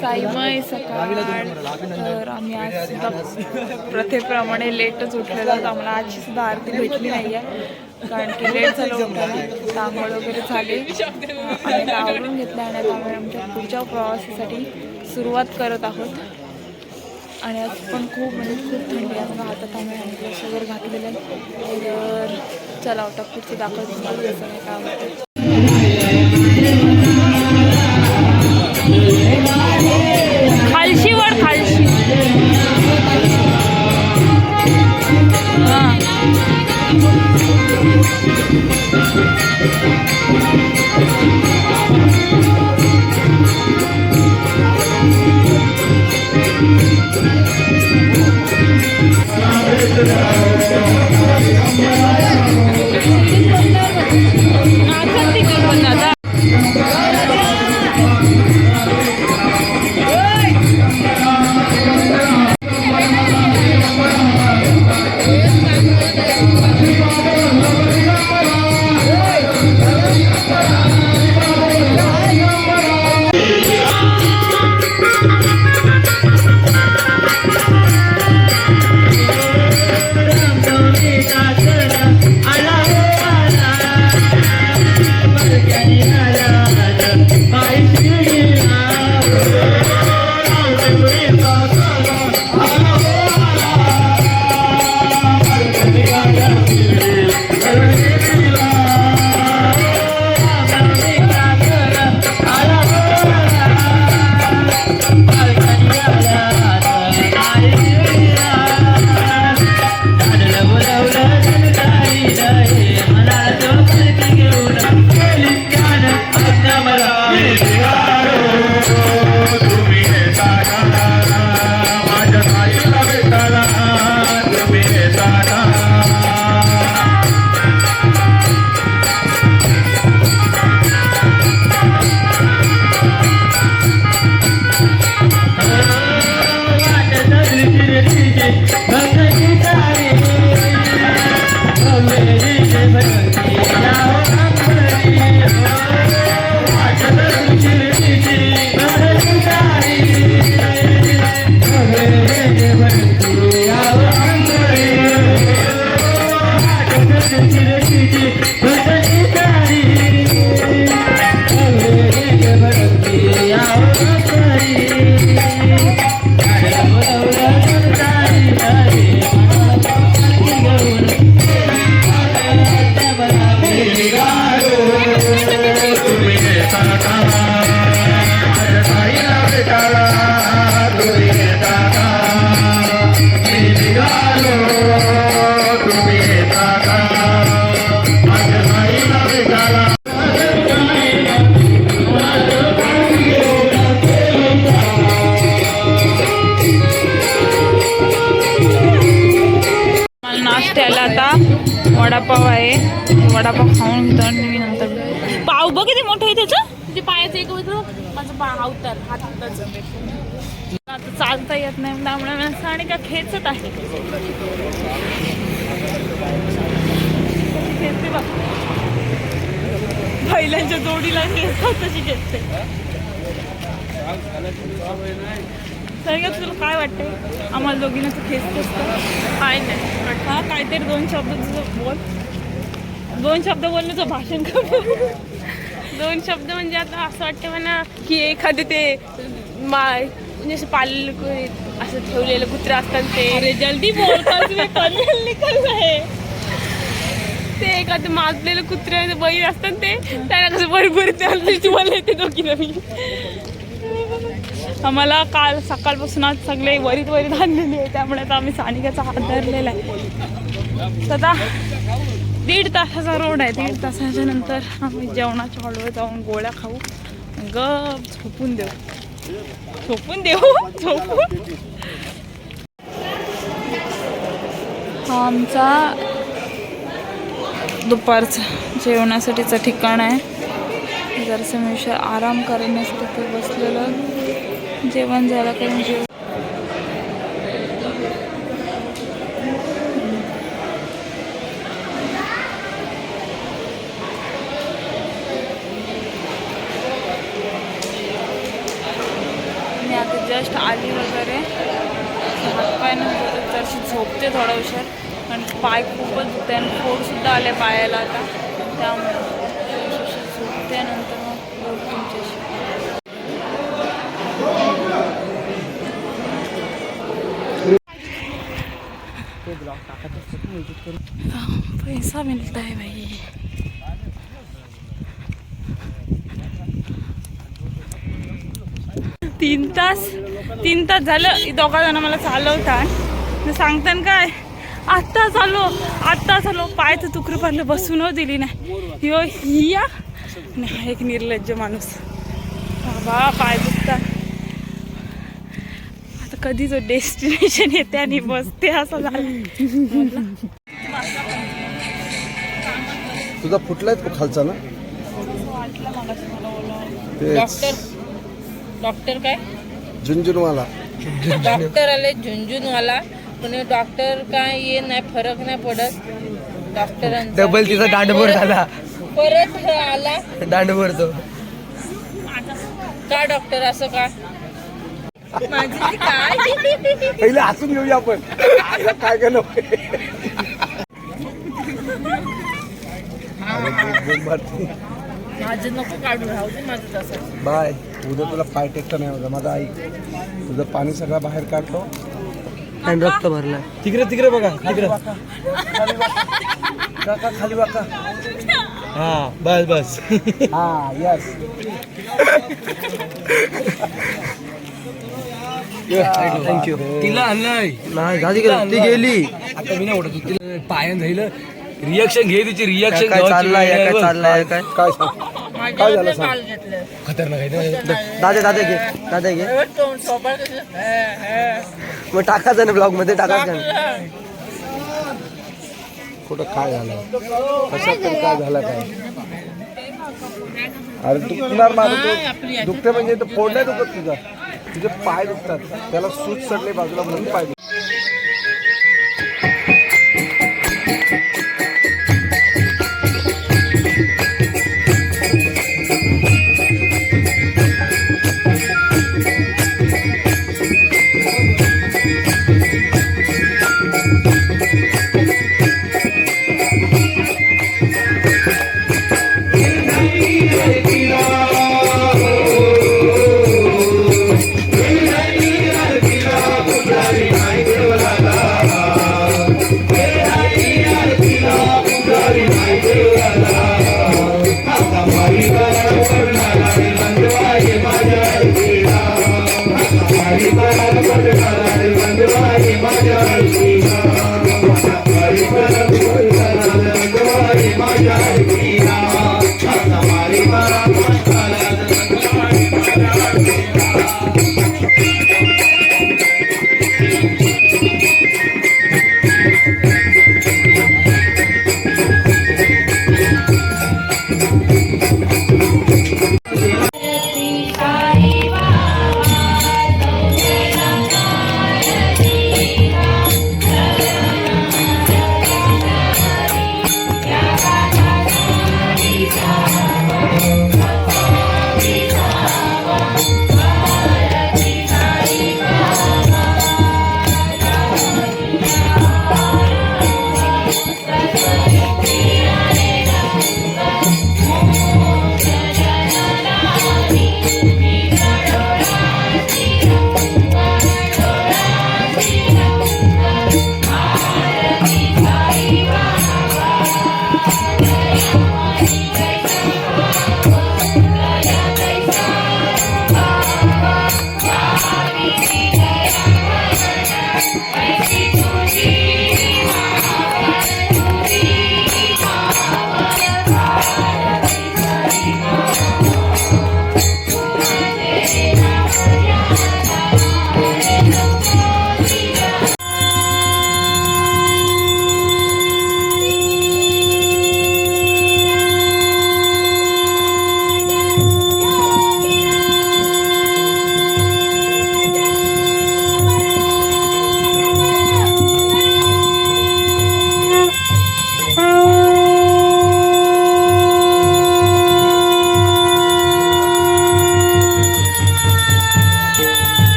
साईमय सकाळ तर आम्ही आज सुद्धा प्रथेप्रमाणे लेटच उठलेलो आहोत. आम्हाला आजची सुद्धा आरती भेटली नाही आहे कारण की लेट झालं उठायला तांबळ वगैरे झाले. आणि आता आवरून आणि आता आम्ही आमच्या पुढच्या प्रवासासाठी सुरुवात करत आहोत. आणि आज पण खूप म्हणजे खूप थंडी आहे. हातात आम्ही हँडग्लोव्स वगैरे घातलेले आहे. तर चला आता पुढचं दाखवत तुम्हाला कसं नाही काय होतं. मला नाश्त्याला आता. वडापाव आहे. वडापाव खाऊन घेतो आणि मी. नंतर पाव बघ किती मोठं आहे त्याचं. म्हणजे पायाचं एक माझं पा हावतर हात आता चालता येत नाही. त्यामुळे मी असं आणि का खेचत आहे. खेचते बघ. बैलांच्या जोडीला खेचतात तशी खेचते सगळ्यात तुला काय वाटतंय? आम्हाला दोघींना तू खेचतेस तर काय नाही. हा काहीतरी दोन शब्द तुझं बोल. दोन शब्द बोल तुझं भाषण कर. दोन शब्द म्हणजे आता असं वाटतं म्हणा की एखादे ते मा म्हणजे असं पाळलेलं असं ठेवलेलं कुत्रे असतात ते. अरे जल्दी बोल कल तुम्ही पनवेल निकल रहे ते एखादं माजलेलं कुत्रे बैल असतात ते त्याला कसं बरोबर तुम्हाला येते दोघी नवी आम्हाला काल सकाळपासून आज सगळे वरीत वरीत आणलेले आहे त्यामुळे आता आम्ही सानिकाचा हात धरलेला आहे. आता दीड तासाचा रोड आहे. दीड तासाच्या नंतर आम्ही जेवणाच्या हॉलवर जाऊन गोळ्या खाऊ. गप झोपून देऊ. झोपून देऊ? झोपून? हा आमचा दुपारचं जेवणासाठीचं ठिकाण आहे. जरासं मी आराम करण्यासाठी ते बसलेलं जेवण झालं की म्हणजे? मी आता जस्ट आली वगैरे. हातपाय तर अशी झोपते थोडा उशीर. पण पाय खूपच दुखते आणि फोडसुद्धा आले पायाला आता. त्यामुळे झोपते नंतर. पैसा मिळत आहे भाई तीन तास तीन तास झालं. दोघा जण मला चालवतात. सांगताना काय? आत्ता चालू आत्ता चालू पायचं तुकडं पडलं बसून दिली नाही. यो हिया नाही एक निर्लज्ज माणूस. बाबा पाय दुखतात. आता कधी जो डेस्टिनेशन येते आणि बसते असं झालं. तुझा फुटलाय तो खालचा ना. तेच. डॉक्टर डॉक्टर काय? झुंझुनवाला. डॉक्टर आले झुंझुनवाला. पण डॉक्टर काय ये नाही फरक नाही पडत. डॉक्टरांचा डबल तिचा दांडभर झाला. परत आला. दांडभर तो. का डॉक्टर असं का? माझी काय पहिले हसून घेऊया आपण. काय केलं माझं नको काढू राहू दे माझं तसं. बाय. उद्या तुला पाय टेकता नाही होता माझा ऐक तुझं पाणी सगळं बाहेर काढतो. आणि रक्त भरला तिकडे तिकडे बघा तिकडे. काका खाली वाका. हा बस बस. हा यस थँक्यू तिला आणलंय. नाही झाली का? ती गेली. आता मी नाही ओढत. होती. तिला पायान झालं रिॲक्शन घे तिची रिॲक्शन काय चाललाय काय चाललाय काय? काय? सांग काय झालं सांग? खतरनाक आहे ना. दादा दादा घे दादा घे. कसं, हे, हे. मग टाकायचं ना ब्लॉगमध्ये टाकायचं ना कुठं काय झालं? तरी काय झालं काय? अरे दुखणार माझं दुखते म्हणजे फोड नाही दुखत तुझा. तुझे पाय दुखतात. त्याला सूज चढले बाजूला म्हणून पाय दुखतात.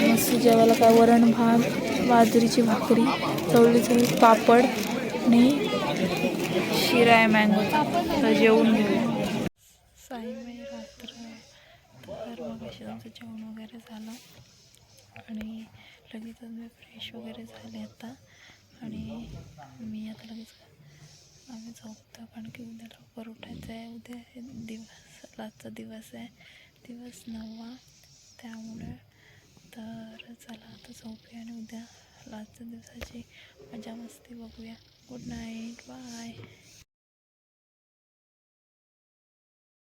मस्त जेवायला काय वरण भात बाजरीची भाकरी चवळीचं पापड आणि शिरा आहे मँगो जेवून घेऊ साईबाई रात्र तर मग आमचं जेवण वगैरे झालं आणि लगेचच मी फ्रेश वगैरे झाले आता. आणि मी आता लगेच आम्ही झोपतो कारण की उद्या लवकर उठायचं आहे. उद्या हे दिवस रातचा दिवस आहे. दिवस नववा त्यामुळे तर चला आता झोपूया आणि उद्या रातच्या दिवसाची मजा मस्ती बघूया. Good night bye